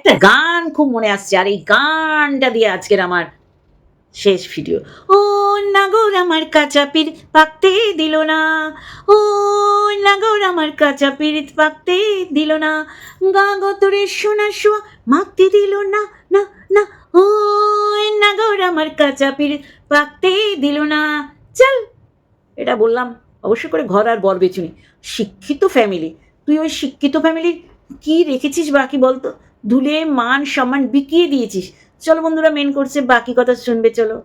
একটা গান খুব মনে আসছে। আর এই গানটা দিয়ে আজকের আমার শেষ ভিডিও ও নাগর আমার কাঁচা পীর পাকতে দিল না। ও নাগর আমার কাঁচা পীর পাকতে দিল না। গা গতরে সোনা শোয়া মাখতে দিল না না না। ও নাগর আমার কাঁচা পীর পাকতে দিল না। চল, এটা বললাম অবশ্য করে ঘর আর বর বেচুনি। শিক্ষিত ফ্যামিলি তুই ওই শিক্ষিত ফ্যামিলির কি রেখেছিস বাকি বলতো? ধুলে, মান, সম্মান বিকিয়ে দিয়েছিস। চলো বন্ধুরা মেন করছে বাকি কথা শুনবে, চলো।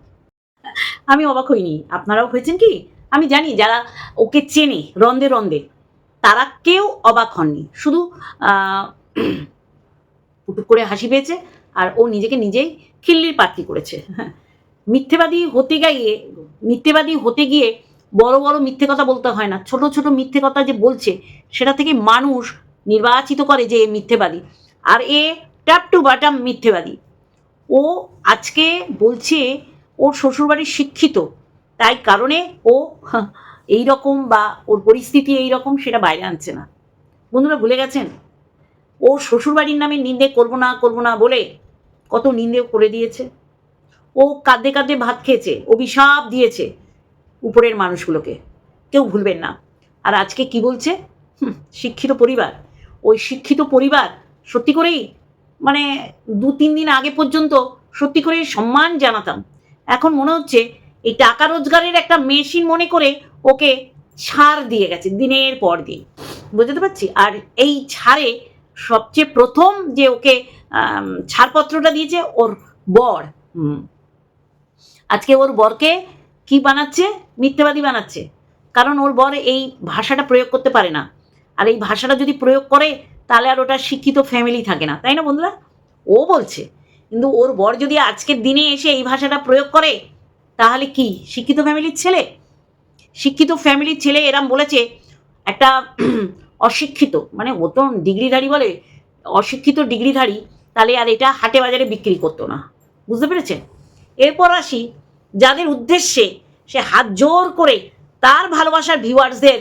আমি অবাক হইনি। আপনারাও হয়েছেন কি? আমি জানি যারা ওকে চেনে, রন্দে রন্দে, তারা কেউ অবাক হননি। শুধু পুটুক করে হাসি পেয়েছে, আর ও নিজেকে নিজেই খিল্লির পাত্রি করেছে। হ্যাঁ। মিথ্যেবাদী হতে গিয়ে, মিথ্যেবাদী হতে গিয়ে বড় বড় মিথ্যে কথা বলতে হয় না। ছোট ছোট মিথ্যে কথা যে বলছে, সেটা থেকে মানুষ নির্বাচিত করে যে মিথ্যেবাদী। আর এ ট্যাপ টু বাটাম মিথ্যেবাদী। ও আজকে বলছে ওর শ্বশুরবাড়ির শিক্ষিত, তাই কারণে ও এই রকম বা ওর পরিস্থিতি এই রকম সেটা বাইরে আনছে না। বন্ধুরা ভুলে গেছেন? ও শ্বশুরবাড়ির নামে নিন্দে করব না করব না বলে কত নিন্দে করে দিয়েছে। ও কাঁদে কাঁদে ভাত খেয়েছে অভিশাপ দিয়েছে উপরের মানুষগুলোকে। কেউ ভুলবেন না। আর আজকে কি বলছে? শিক্ষিত পরিবার। ওই শিক্ষিত পরিবার সত্যি করেই? মানে দু, তিন দিন আগে পর্যন্ত সত্যি করে সম্মান জানাতাম। এখন মনে হচ্ছে এই টাকা রোজগারের একটা মেশিন মনে করে ওকে ছাড় দিয়ে গেছে দিনের পর দিন। বুঝতে পারছি? আর এই ছাড়ে সবচেয়ে প্রথম যে ওকে ছাড়পত্রটা দিয়েছে ওর বর। আজকে ওর বরকে কি বানাচ্ছে? মিথ্যেবাদী বানাচ্ছে। কারণ ওর বর এই ভাষাটা প্রয়োগ করতে পারে না। আর এই ভাষাটা যদি প্রয়োগ করে তাহলে আর ওটা শিক্ষিত ফ্যামিলি থাকে না, তাই না বন্ধুরা? ও বলছে, কিন্তু ওর বর যদি আজকের দিনে এসে এই ভাষাটা প্রয়োগ করে, তাহলে কি? শিক্ষিত ফ্যামিলির ছেলে? শিক্ষিত ফ্যামিলির ছেলে এরম বলেছে, একটা অশিক্ষিত মানে তো ডিগ্রিধারী বলে, অশিক্ষিত ডিগ্রিধারী, তাহলে আর এটা হাটে বাজারে বিক্রি করতো না। বুঝতে পেরেছেন? এরপর আসি, যাদের উদ্দেশ্যে সে হাত জোর করে তার ভালোবাসার ভিউয়ার্সদের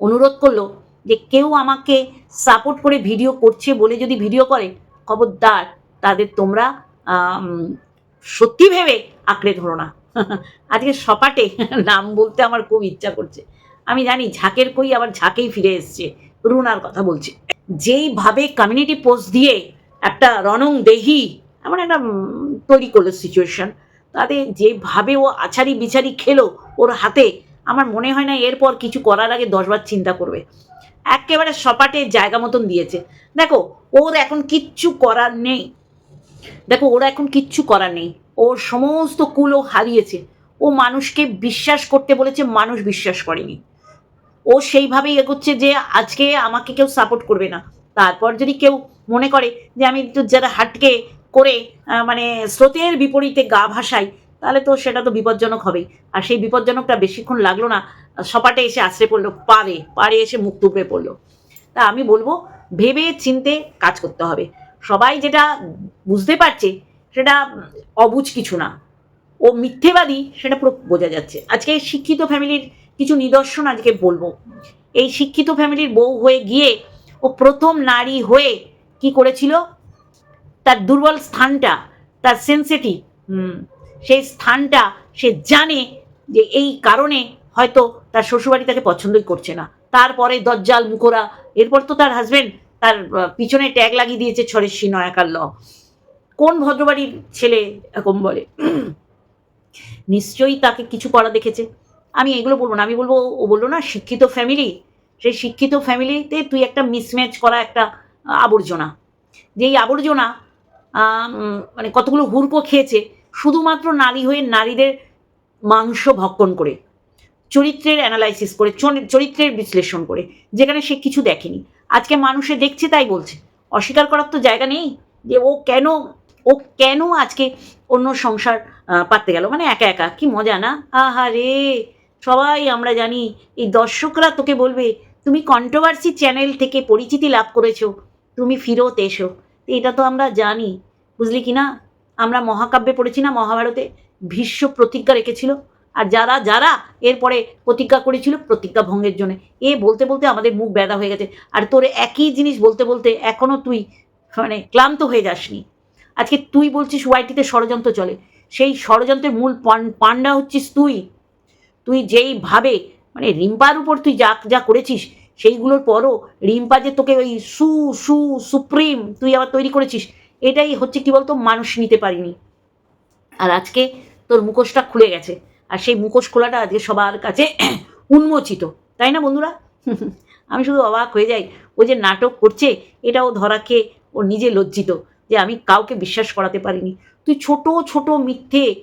অনুরোধ করল যে কেউ আমাকে সাপোর্ট করে ভিডিও করছে বলে যদি ভিডিও করে, খবরদার, তাদের তোমরা সত্যি ভেবে আঁকড়ে ধরো না। আজকে সপাটে নাম বলতে আমার খুব ইচ্ছা করছে। আমি জানি ঝাঁকের কই আবার ঝাঁকেই ফিরে এসছে, রুনার কথা বলছি। যেইভাবে কমিউনিটি পোস্ট দিয়ে একটা রনং দেহি এমন একটা তৈরি করল সিচুয়েশন তাতে যেভাবে ও আছাড়ি বিচারি খেলো ওর হাতে, আমার মনে হয় না এরপর কিছু করার আগে দশবার চিন্তা করবে। একেবারে সপাটে জায়গা মতন দিয়েছে। দেখো, ওর এখন কিচ্ছু করার নেই। দেখো, ওরা এখন কিচ্ছু করার নেই। ওর সমস্ত কুলও হারিয়েছে। ও মানুষকে বিশ্বাস করতে বলেছে, মানুষ বিশ্বাস করেনি। ও সেইভাবেই এগোচ্ছে যে আজকে আমাকে কেউ সাপোর্ট করবে না। তারপর যদি কেউ মনে করে যে আমি যারা হাটকে করে মানে স্রোতের বিপরীতে গা ভাসাই তাহলে তো সেটা তো বিপজ্জনক হবেই। আর সেই বিপজ্জনকটা বেশিক্ষণ লাগল না, সপাটে এসে আশ্রে পড়ল, পারে পারে এসে মুখ টুকরে পড়ল। তা আমি বলব, ভেবে চিনতে কাজ করতে হবে। সবাই যেটা বুঝতে পারছে, সেটা অবুঝ কিছু না। ও মিথ্যেবাদী, সেটা পুরো বোঝা যাচ্ছে। আজকে শিক্ষিত ফ্যামিলির কিছু নিদর্শন আজকে বলব। এই শিক্ষিত ফ্যামিলির বউ হয়ে গিয়ে ও প্রথম নারী হয়ে কি করেছিল? তার দুর্বল স্থানটা, তার সেন্সিটিভ সেই স্থানটা সে জানে যে এই কারণে হয়তো তার শ্বশুরবাড়ি তাকে পছন্দই করছে না। তারপরে দজ্জাল মুখোরা, এরপর তো তার হাজবেন্ড তার পিছনে ট্যাগ লাগিয়ে দিয়েছে ছরেশ্বরী নয়াকার ল। কোন ভদ্রবাড়ির ছেলে এরকম বলে? নিশ্চয়ই তাকে কিছু করা দেখেছে। আমি এগুলো বলব না, আমি বলব, ও বলল না, শিক্ষিত ফ্যামিলি সেই শিক্ষিত ফ্যামিলিতে তুই একটা মিসম্যাচ করা একটা, আবর্জনা। যেই আবর্জনা মানে কতগুলো হুড়কো খেয়েছে শুধুমাত্র নারী হয়ে নারীদের মাংস ভক্ষণ করে, চরিত্রের অ্যানালাইসিস করে চরি- চরিত্রের বিশ্লেষণ করে, যেখানে সে কিছু দেখেনি। আজকে মানুষে দেখছে তাই বলছে। অস্বীকার করার তো জায়গা নেই যে ও কেন ও কেন আজকে অন্য সংসার পাততে গেল? মানে একা একা, কি মজা না? আহা রে! সবাই আমরা জানি, এই দর্শকরা তোকে বলবে, তুমি কন্ট্রোভার্সি চ্যানেল থেকে পরিচিতি লাভ করেছ, তুমি ফিরত এসো। এটা তো আমরা জানি, বুঝলি কি না? আমরা মহাকাব্যে পড়েছি না, মহাভারতে ভীষ্ম প্রতিজ্ঞা রেখেছিল। আর যারা যারা এরপরে প্রতিজ্ঞা করেছিল, প্রতিজ্ঞা ভঙ্গের জন্য। এ বলতে বলতে আমাদের মুখ ব্যথা হয়ে গেছে। আর তোর একই জিনিস বলতে বলতে এখনও তুই মানে ক্লান্ত হয়ে যাসনি। আজকে তুই বলছিস ওয়াইটিতে ষড়যন্ত্র চলে। সেই ষড়যন্ত্রের মূল পান- পান্ডা হচ্ছিস তুই। তুই যেইভাবে মানে রিম্পার উপর তুই যা যা করেছিস, সেইগুলোর পরও রিম্পা যে তোকে ওই সু সু, সুপ্রিম তুই আবার তৈরি করেছিস এটাই হচ্ছে কি বলতো, মানুষ নিতে পারিনি। আর আজকে তোর মুখোশটা খুলে গেছে। আর সেই মুখোশ খোলাটা আজকে সবার কাছে উন্মোচিত। তাই না বন্ধুরা? আমি শুধু অবাক হয়ে যাই। ও যে নাটক করছে, এটাও ধরা খেয়ে ও নিজে লজ্জিত যে আমি কাউকে বিশ্বাস করাতে পারিনি। তুই ছোট ছোট মিথ্যে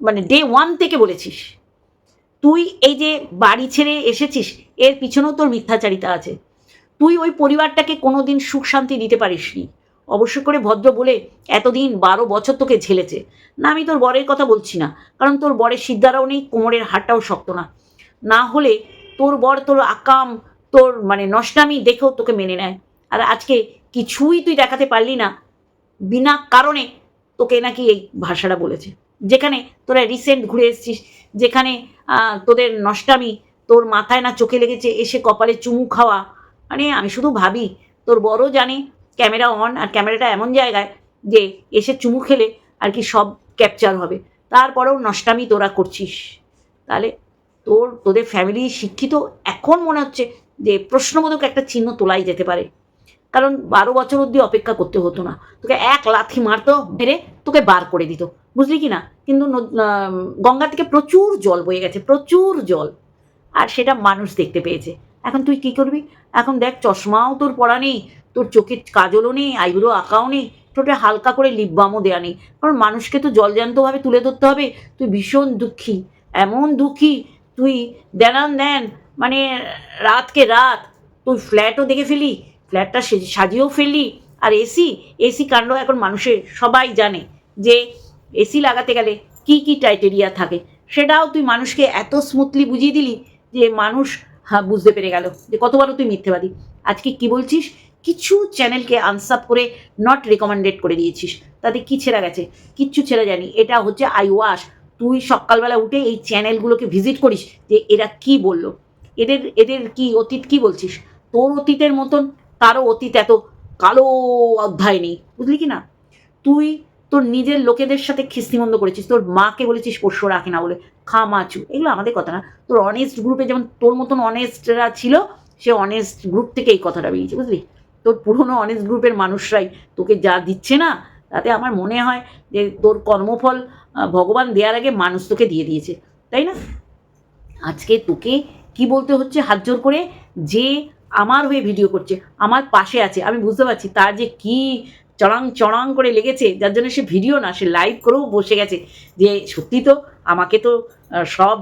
মানে ডে ওয়ান থেকে বলেছিস। তুই এই যে বাড়ি ছেড়ে এসেছিস, এর পিছনেও তোর মিথ্যাচারিতা আছে। তুই ওই পরিবারটাকে কোনোদিন সুখ শান্তি দিতে পারিসনি। অবশ্য করে ভদ্র বলে এতদিন বারো বছর তোকে ঝেলেছে। না, আমি তোর বরের কথা বলছি না, কারণ তোর বরের সিদ্ধারাও নেই, কোমরের হাটটাও শক্ত না। না হলে তোর বর তোর আকাম, তোর মানে নষ্টামি দেখেও তোকে মেনে নেয়। আর আজকে কিছুই তুই দেখাতে পারলি না, বিনা কারণে তোকে নাকি এই ভাষাটা বলেছে। যেখানে তোরা রিসেন্ট ঘুরে এসেছিস, যেখানে তোদের নষ্টামি তোর মাথায় না চোখে লেগেছে, এসে কপালে চুমু খাওয়া। মানে আমি শুধু ভাবি, তোর বড় জানে ক্যামেরা অন আর ক্যামেরাটা এমন জায়গায় যে এসে চুমু খেলে আর কি সব ক্যাপচার হবে। তারপরেও নষ্টামি তোরা করছিস। তাহলে তোর, তোদের ফ্যামিলি শিক্ষিত এখন মনে হচ্ছে যে প্রশ্নবোধক একটা চিহ্ন তোলাই যেতে পারে। কারণ বারো বছর অবধি অপেক্ষা করতে হতো না। তোকে এক লাথি মারতো, মেরে তোকে বার করে দিত। বুঝলি কি না? কিন্তু গঙ্গা থেকে প্রচুর জল বয়ে গেছে, প্রচুর জল। আর সেটা মানুষ দেখতে পেয়েছে। এখন তুই কি করবি? এখন দেখ, চশমাও তোর পড়া নেই। তোর চোখে কাজলও নেই, আইব্রো আঁকাও নেই ঠোঁটে হালকা করে লিপ বামও দেওয়া নেই। কারণ মানুষকে তো জলজান্তভাবে তুলে ধরতে হবে। তুই ভীষণ দুঃখী, এমন দুঃখী, তুই দেনান দেন মানে রাতকে রাত তুই ফ্ল্যাটও দেখে ফেলি ফ্ল্যাটটা সাজিয়েও ফেললি আর এসি এসি কাণ্ড এখন মানুষের সবাই জানে যে এসি লাগাতে গেলে কি কি ক্রাইটেরিয়া থাকে। সেটাও তুই মানুষকে এত স্মুথলি বুঝিয়ে দিলি যে মানুষ হ্যাঁ বুঝতে পেরে গেল যে কতবারও তুই মিথ্যেবাদী। আজকে কি বলছিস? কিছু চ্যানেলকে আনসাপ করে নট রেকমেন্ডেড করে দিয়েছিস। তাতে কি ছেড়া গেছে? কিচ্ছু ছেড়ে জানি এটা হচ্ছে আই ওয়াশ তুই সকালবেলা উঠে এই চ্যানেলগুলোকে ভিজিট করিস যে এরা কি বলল। এদের এদের কি অতীত কি বলছিস? তোর অতীতের মতন কারও অতীত এত কালো অধ্যায় নেই। বুঝলি কি না? তুই তোর নিজের লোকেদের সাথে খিস্তিমন্দ করেছিস। তোর মাকে বলেছিস পোষ্য রাখে না বলে। খামাচু। এগুলো আমাদের কথা না। তোর অনেস্ট গ্রুপে যেমন তোর মতন অনেস্টরা ছিল, সে অনেস্ট গ্রুপ থেকে এই কথাটা বেরিয়েছে। বুঝলি? তোর পুরনো অনেস্ট গ্রুপের মানুষরাই। তোকে যা দিচ্ছে না, তাতে আমার মনে হয় যে তোর কর্মফল ভগবান দেওয়ার আগে মানুষ তোকে দিয়ে দিয়েছে, তাই না? আজকে তোকে কি বলতে হচ্ছে হাত জোর করে? যে আমার হয়ে ভিডিও করছে, আমার পাশে আছে, আমি বুঝতে পারছি তার যে কি চড়াং চড়াং করে লেগেছে, যার জন্য সে ভিডিও না, সে লাইভ করেও বসে গেছে। যে সত্যি তো আমাকে তো সব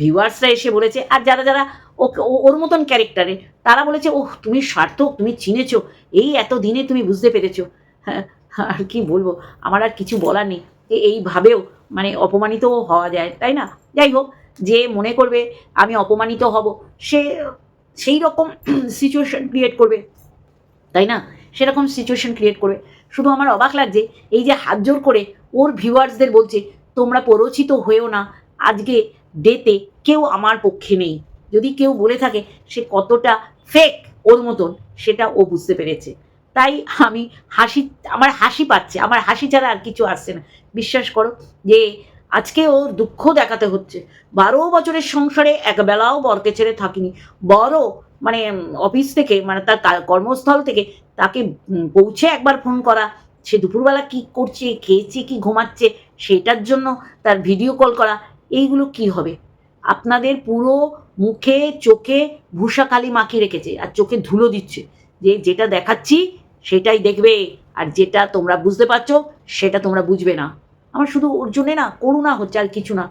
ভিউয়ার্সরা এসে বলেছে, আর যারা যারা ওকে ওর মতন ক্যারেক্টারে তারা বলেছে, ওহ, তুমি সার্থক, তুমি চিনেছো, এই এত দিনে তুমি বুঝতে পেরেছ। হ্যাঁ আর কি বলব, আমার আর কিছু বলার নেই। যে এইভাবেও মানে অপমানিতও হওয়া যায়, তাই না? যাই হোক, যে মনে করবে, আমি অপমানিত হব, সে, সেই রকম সিচুয়েশন ক্রিয়েট করবে, তাই না? সেরকম সিচুয়েশন ক্রিয়েট করবে। শুধু আমার অবাক লাগছে, এই যে হাত জোর করে ওর ভিউয়ার্সদের বলছে, তোমরা প্ররোচিত হয়েও না, আজকে ডেতে কেউ আমার পক্ষে নেই। যদি কেউ বলে থাকে সে কতটা ফেক ওর মতন, সেটা ও বুঝতে পেরেছে। তাই আমি হাসি, আমার হাসি পাচ্ছে, আমার হাসি ছাড়া আর কিছু আসছে না। বিশ্বাস করো যে আজকে ওর দুঃখ দেখাতে হচ্ছে। বারো বছরের সংসারে একবেলাও বরকে ছেড়ে থাকিনি। বড় মানে অফিস থেকে মানে তার কর্মস্থল থেকে তাকে পৌঁছে একবার ফোন করা। সে দুপুরবেলা কি করছে, খেয়েছে, কি ঘুমাচ্ছে, সেটার জন্য তার ভিডিও কল করা। এইগুলো কি হবে? আপনাদের পুরো মুখে, চোখে ভূষা কালি মাখিয়ে রেখেছে আর চোখে ধুলো দিচ্ছে। যে যেটা দেখাচ্ছি সেটাই দেখবে আর যেটা তোমরা বুঝতে পারছ সেটা তোমরা বুঝবে না। আমার শুধু ওর জন্যে না, করুণা হচ্ছে আর কিছু না।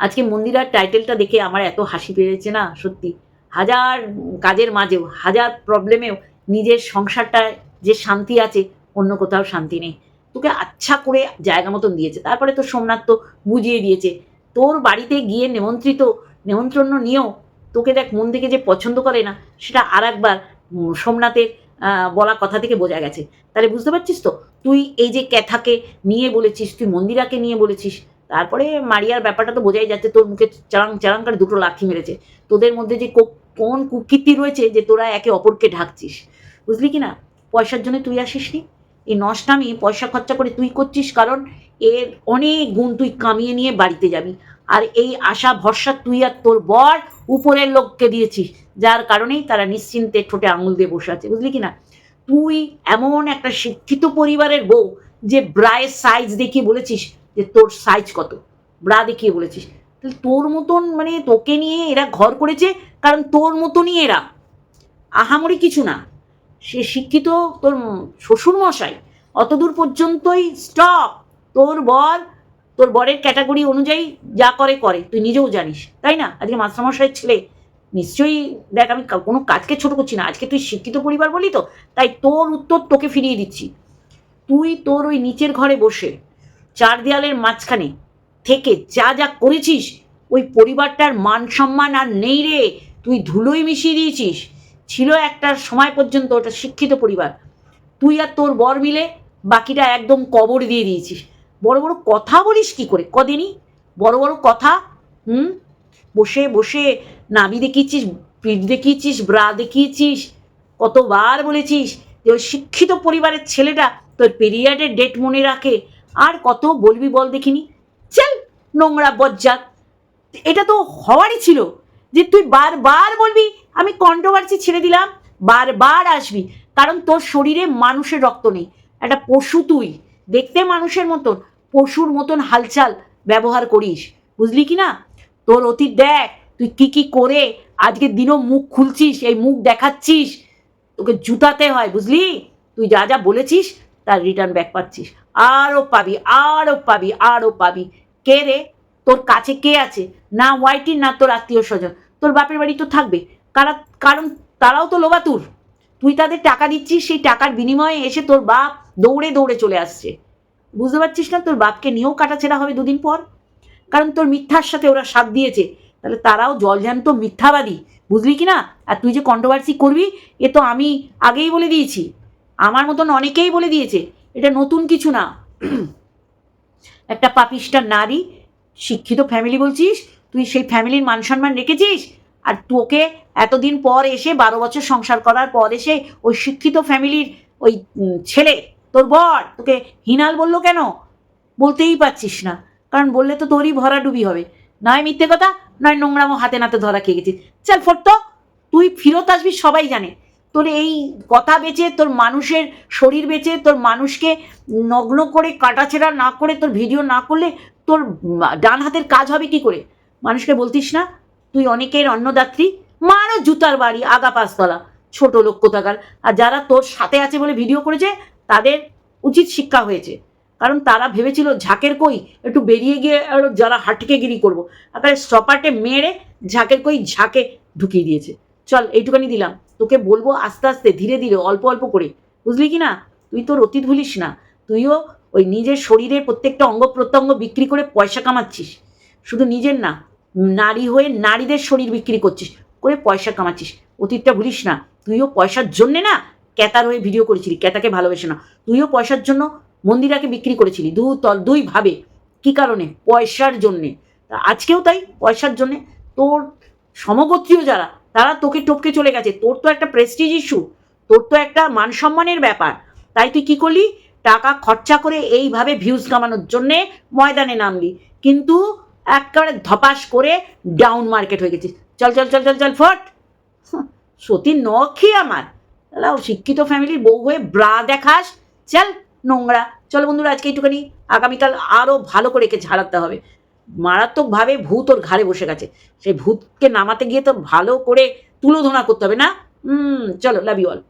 আজকে মন্দিরার টাইটেলটা দেখে আমার এত হাসি পেয়েছে না, সত্যি। হাজার কাজের মাঝেও, হাজার প্রবলেমেও নিজের সংসারটায় যে শান্তি আছে, অন্য কোথাও শান্তি নেই। তোকে আচ্ছা করে জায়গা মতন দিয়েছে। তারপরে তো সোমনাথ তো বুঝিয়ে দিয়েছে তোর বাড়িতে গিয়ে নিমন্ত্রিত নিমন্ত্রণ নিয়েও তোকে দেখ মন থেকে যে পছন্দ করে না, সেটা আর একবার সোমনাথের বলা কথা থেকে বোঝা গেছে। তাহলে বুঝতে পারছিস তো? তুই এই যে ক্যাথাকে নিয়ে বলেছিস, তুই মন্দিরাকে নিয়ে বলেছিস, তারপরে মারিয়ার ব্যাপারটা তো বোঝাই যাচ্ছে, তোর মুখে চারাং চারাং করে দুটো লাথি মেরেছে। তোদের মধ্যে যে কোন কুকীর্তি রয়েছে যে তোরা একে অপরকে ঢাকছিস? বুঝলি কি না? পয়সার জন্য তুই আসিস নি এই নষ্টামি, পয়সা খরচা করে তুই করছিস কারণ এর অনেক গুণ তুই কামিয়ে নিয়ে বাড়িতে যাবি। আর এই আশা, ভরসা তুই আর তোর বর উপরের লোককে দিয়েছিস, যার কারণেই তারা নিশ্চিন্তে ঠোঁটে আঙুল দিয়ে বসে আছে, বুঝলি কি না তুই এমন একটা শিক্ষিত পরিবারের বউ যে ব্রায়ের সাইজ দেখিয়ে বলেছিস যে তোর সাইজ কত। ব্রা দেখিয়ে বলেছিস। তাহলে তোর মতন মানে তোকে নিয়ে এরা ঘর করেছে, কারণ তোর মতনই এরা। আহামরি কিছু না। সে শিক্ষিত তোর শ্বশুর মশাই অতদূর পর্যন্তই স্টপ তোর বর তোর বরের ক্যাটাগরি অনুযায়ী যা করে করে। তুই নিজেও জানিস, তাই না? আজকে মাস্টারমশাইয়ের ছেলে। নিশ্চয়ই দেখ, আমি কোনো কাজকে ছোট করছি না। আজকে তুই শিক্ষিত পরিবার বলি তো, তাই তোর উত্তর তোকে ফিরিয়ে দিচ্ছি। তুই তোর ওই নিচের ঘরে বসে চার দেয়ালের মাঝখানে থেকে যা যা করেছিস, ওই পরিবারটার মান সম্মান আর নেই রে। তুই ধুলোই মিশিয়ে দিয়েছিস। ছিল একটা সময় পর্যন্ত ওটা শিক্ষিত পরিবার। তুই আর তোর বর মিলে বাকিটা একদম কবর দিয়ে দিয়েছিস। বড় বড় কথা বলিস কি করে? কদিনই? বড় বড় কথা, হুম? বসে বসে নাবি দেখিয়েছিস পিঠ দেখিয়েছিস, ব্রা দেখিয়েছিস, কতবার বলেছিস যে ওই শিক্ষিত পরিবারের ছেলেটা তোর পিরিয়ডের ডেট মনে রাখে। আর কত বলবি বল দেখিনি? চল, নোংরা বজ্জাত। এটা তো হওয়ারই ছিল যে তুই বারবার বলবি, আমি কন্ট্রোভার্সি ছেড়ে দিলাম, বারবার আসবি। কারণ তোর শরীরে মানুষের রক্ত নেই। একটা পশু তুই, দেখতে মানুষের মতন। পশুর মতন হালচাল ব্যবহার করিস। বুঝলি কি না? তোর অতীত দেখ, তুই কি কি করে আজকের দিনও মুখ খুলছিস, এই মুখ দেখাচ্ছিস। তোকে জুতাতে হয়, বুঝলি? তুই যা যা বলেছিস, তার রিটার্ন ব্যাক পাচ্ছিস। আরও পাবি আরও পাবি আরও পাবি। কে রে? তোর কাছে কে আছে? না ওয়াইটি, না তোর আত্মীয় স্বজন। তোর বাপের বাড়ি তো থাকবে। কারা কারণ তারাও তো লোবাতুর। তুই তাদের টাকা দিচ্ছিস, সেই টাকার বিনিময়ে এসে তোর বাপ দৌড়ে দৌড়ে চলে আসছে। বুঝতে পারছিস না? তোর বাপকে নিয়েও কাটাছেড়া হবে দুদিন পর। কারণ তোর মিথ্যার সাথে ওরা সাথ দিয়েছে। তাহলে তারাও জলজান্ত মিথ্যাবাদী। বুঝলি কি না? আর তুই যে কন্ট্রোভার্সি করবি, এ তো আমি আগেই বলে দিয়েছি। আমার মতন অনেকেই বলে দিয়েছে। এটা নতুন কিছু না। একটা পাপিষ্টা নারী, শিক্ষিত ফ্যামিলি বলছিস, তুই সেই ফ্যামিলির মান সম্মান রেখেছিস, আর তোকে এতদিন পর এসে বারো বছর সংসার করার পর এসে ওই শিক্ষিত ফ্যামিলির ওই ছেলে তোর বর, তোকে হিনাল বলল কেন? বলতেই পারছিস না। কারণ বললে তো তোরই ভরাডুবি হবে। নয় মিথ্যে কথা, নয় নোংরামো হাতে নাতে ধরা খেয়ে গেছিস। চল ফোট তো তুই ফিরত আসবি, সবাই জানে। তোর এই কথা বেচে, তোর মানুষের শরীর বেচে, তোর মানুষকে নগ্ন করে, কাটাছেড়া না করে, তোর ভিডিও না করলে তোর ডান হাতের কাজ হবে কি করে? মানুষকে বলতিস না, তুই অনেকের অন্নদাত্রী। মারও জুতার বাড়ি, আগা পাঁচতলা। ছোট লোক কোথাকার। আর যারা তোর সাথে আছে বলে ভিডিও করেছে তাদের উচিত শিক্ষা হয়েছে। কারণ তারা ভেবেছিল, ঝাঁকের কই? একটু বেরিয়ে গিয়ে আরও যারা হাটকে গিরি করব। আকারে স্টপারটে মেরে ঝাঁকের কই ঝাঁকে ঢুকিয়ে দিয়েছে। চল এইটুখানি দিলাম। তোকে বলব আস্তে আস্তে, ধীরে ধীরে, অল্প অল্প করে। বুঝলি কি না? তুই তোর অতীত ভুলিস না। তুইও ওই নিজের শরীরের প্রত্যেকটা অঙ্গ প্রত্যঙ্গ বিক্রি করে পয়সা কামাচ্ছিস। শুধু নিজের না, নারী হয়ে নারীদের শরীর বিক্রি করছিস, করে পয়সা কামাচ্ছিস। অতীতটা ভুলিস না। তুইও পয়সার জন্যে না ক্যাতার হয়ে ভিডিও করেছিলি ক্যাতাকে ভালোবেসে না। তুইও পয়সার জন্য মন্দিরাকে বিক্রি করেছিলি দু তল, দুই ভাবে। কি কারণে? পয়সার জন্যে। আজকেও তাই, পয়সার জন্যে। তোর সমগোত্রীয় যারা, তারা তোকে টপকে চলে গেছে। তোর তো একটা প্রেস্টিজ ইস্যু তোর তো একটা মান সম্মানের ব্যাপার। তাই তুই কি করলি? টাকা খরচা করে এইভাবে ভিউজ কামানোর জন্যে ময়দানে নামলি। কিন্তু একেবারে ধপাস করে ডাউন মার্কেট হয়ে গেছিস। চল চল চল চল চল, ফট। সতী নখই আমার। তাহলে শিক্ষিত ফ্যামিলির বউ হয়ে ব্রা দেখাস। চল নোংরা। চলো বন্ধুরা, আজকে একটুখানি আগামীকাল আরও ভালো করে একে ঝাড়াতে হবে। মারাত্মকভাবে ভূত ওর ঘাড়ে বসে গেছে। সেই ভূতকে নামাতে গিয়ে তো ভালো করে তুলোধনা করতে হবে না? হুম, চলো লাভ ইউ অল